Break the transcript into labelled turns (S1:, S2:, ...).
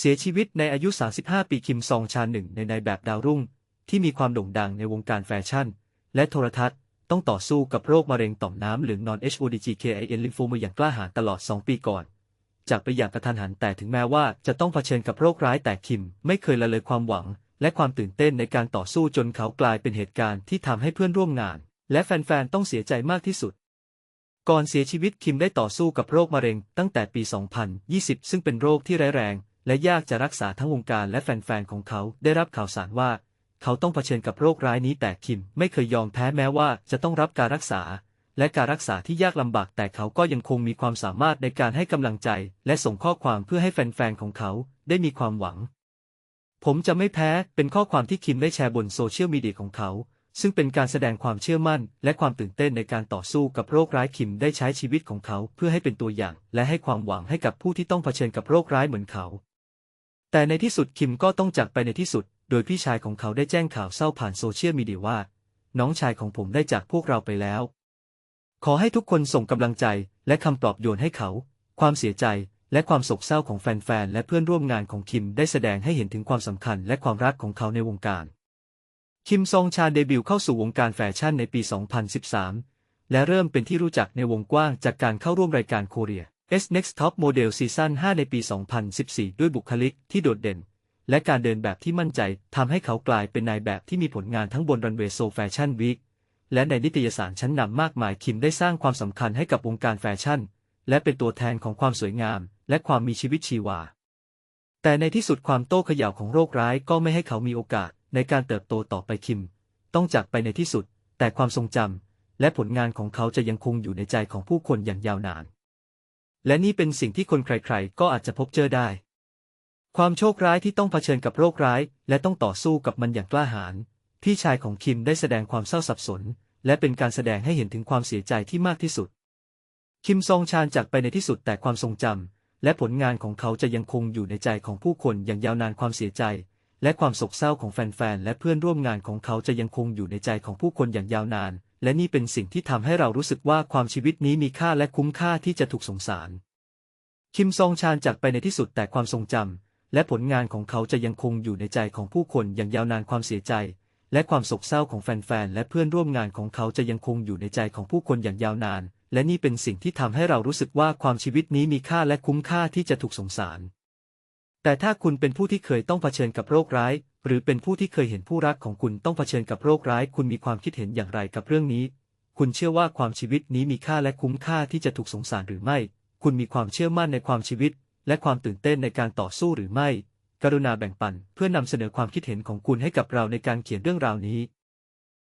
S1: เสียชีวิตในอายุ 35 ปีคิมซองชาหนึ่งในนายแบบดาวรุ่ง ที่มีความโด่งดังในวงการแฟชั่น และโทรทัศน์ ต้องต่อสู้กับโรคมะเร็งต่อมน้ำเหลืองนอน HODGKIN ลิมโฟมาอย่างกล้าหาญตลอด 2 ปีก่อน จากไปอย่างกระทันหันแต่ถึงแม้ว่าจะต้องเผชิญกับโรคร้ายแต่คิมไม่เคยละเลยความหวัง และความตื่นเต้นในการต่อสู้จนเขากลายเป็นเหตุการณ์ที่ทำให้เพื่อนร่วมงาน และแฟนๆต้องเสียใจมากที่สุดก่อนเสียชีวิตคิมได้ต่อสู้กับโรคมะเร็งตั้งแต่ปี 2020 ซึ่งเป็นโรคที่ร้ายแรง และยากจะรักษาทั้งวงการและแฟนๆของเขาได้รับข่าวสารว่า เขาต้องเผชิญกับโรคร้ายนี้แต่คิมไม่เคยยอมแพ้แม้ว่าจะต้องรับการรักษา และการรักษาที่ยากลำบากแต่เขาก็ยังคงมีความสามารถในการให้กำลังใจ และส่งข้อความเพื่อให้แฟนๆของเขาได้มีความหวัง ผมจะไม่แพ้เป็นข้อความที่คิมได้แชร์บนโซเชียลมีเดียของเขาซึ่งเป็นการแสดงความเชื่อมั่น และความตื่นเต้นในการต่อสู้กับโรคร้ายคิมได้ใช้ชีวิตของเขาเพื่อให้เป็นตัวอย่าง และให้ความหวังให้กับผู้ที่ต้องเผชิญกับโรคร้ายเหมือนเขา แต่ในที่สุดคิมก็ต้องจากไปในที่สุด โดยพี่ชายของเขาได้แจ้งข่าวเศร้าผ่านโซเชียลมีเดียว่า น้องชายของผมได้จากพวกเราไปแล้ว ขอให้ทุกคนส่งกำลังใจและคำปลอบโยนให้เขา ความเสียใจและความโศกเศร้าของแฟนๆ และเพื่อนร่วมงานของคิมได้แสดงให้เห็นถึงความสำคัญและความรักของเขาในวงการ คิมซองชาเดบิวต์เข้าสู่วงการแฟชั่นในปี 2013 และเริ่มเป็นที่รู้จักในวงกว้างจากการเข้าร่วมรายการโคเรีย S Next Top Model Season 5ในปี 2014 ด้วยบุคลิกที่โดดเด่น และการเดินแบบที่มั่นใจทำให้เขากลายเป็นนายแบบที่มีผลงานทั้งบนรันเวย์โซแฟชั่นวีคและในนิตยสารชั้นนำมากมายคิมได้สร้างความสำคัญให้กับวงการแฟชั่น และเป็นตัวแทนของความสวยงาม และความมีชีวิตชีวา แต่ในที่สุดความโต้เขย่าของโรคร้ายก็ไม่ให้เขามีโอกาสในการเติบโตต่อไปคิม ต้องจากไปในที่สุด แต่ความทรงจำและผลงานของเขาจะยังคงอยู่ในใจของผู้คนอย่างยาวนาน และนี่เป็นสิ่งที่คนใครๆ ก็อาจจะพบเจอได้ ความโชคร้ายที่ต้องเผชิญกับโรคร้าย และต้องต่อสู้กับมันอย่างกล้าหาญ พี่ชายของคิมได้แสดงความเศร้าสับสน และเป็นการแสดงให้เห็นถึงความเสียใจที่มากที่สุด คิมซองชานจากไปในที่สุดแต่ความทรงจำและผลงานของเขาจะยังคงอยู่ในใจของผู้คนอย่างยาวนานความเสียใจ และความโศกเศร้าของแฟนๆ และเพื่อนร่วมงานของเขาจะยังคงอยู่ในใจของผู้คนอย่างยาวนาน และนี่เป็นสิ่งที่ทำให้เรารู้สึกว่าความชีวิตนี้มีค่าและคุ้มค่าที่จะถูกสงสาร คิมซองชานจากไปในที่สุดแต่ความทรงจำและผลงานของเขาจะยังคงอยู่ในใจของผู้คนอย่างยาวนานความเสียใจ และความโศกเศร้าของแฟนๆและเพื่อนร่วมงานของเขาจะยังคงอยู่ในใจของผู้คนอย่างยาวนาน และนี่เป็นสิ่งที่ทำให้เรารู้สึกว่าความชีวิตนี้มีค่าและคุ้มค่าที่จะถูกสงสาร แต่ถ้าคุณเป็นผู้ที่เคยต้องเผชิญกับโรคร้าย หรือเป็นผู้ที่เคยเห็นผู้รักของคุณต้องเผชิญกับโรคร้าย คุณมีความคิดเห็นอย่างไรกับเรื่องนี้ คุณเชื่อว่าความชีวิตนี้มีค่าและคุ้มค่าที่จะถูกสงสารหรือไม่ คุณมีความเชื่อมั่นในความชีวิต และความตื่นเต้นในการต่อสู้หรือไม่ กรุณาแบ่งปันเพื่อนำเสนอความคิดเห็นของคุณให้กับเราในการเขียนเรื่องราวนี้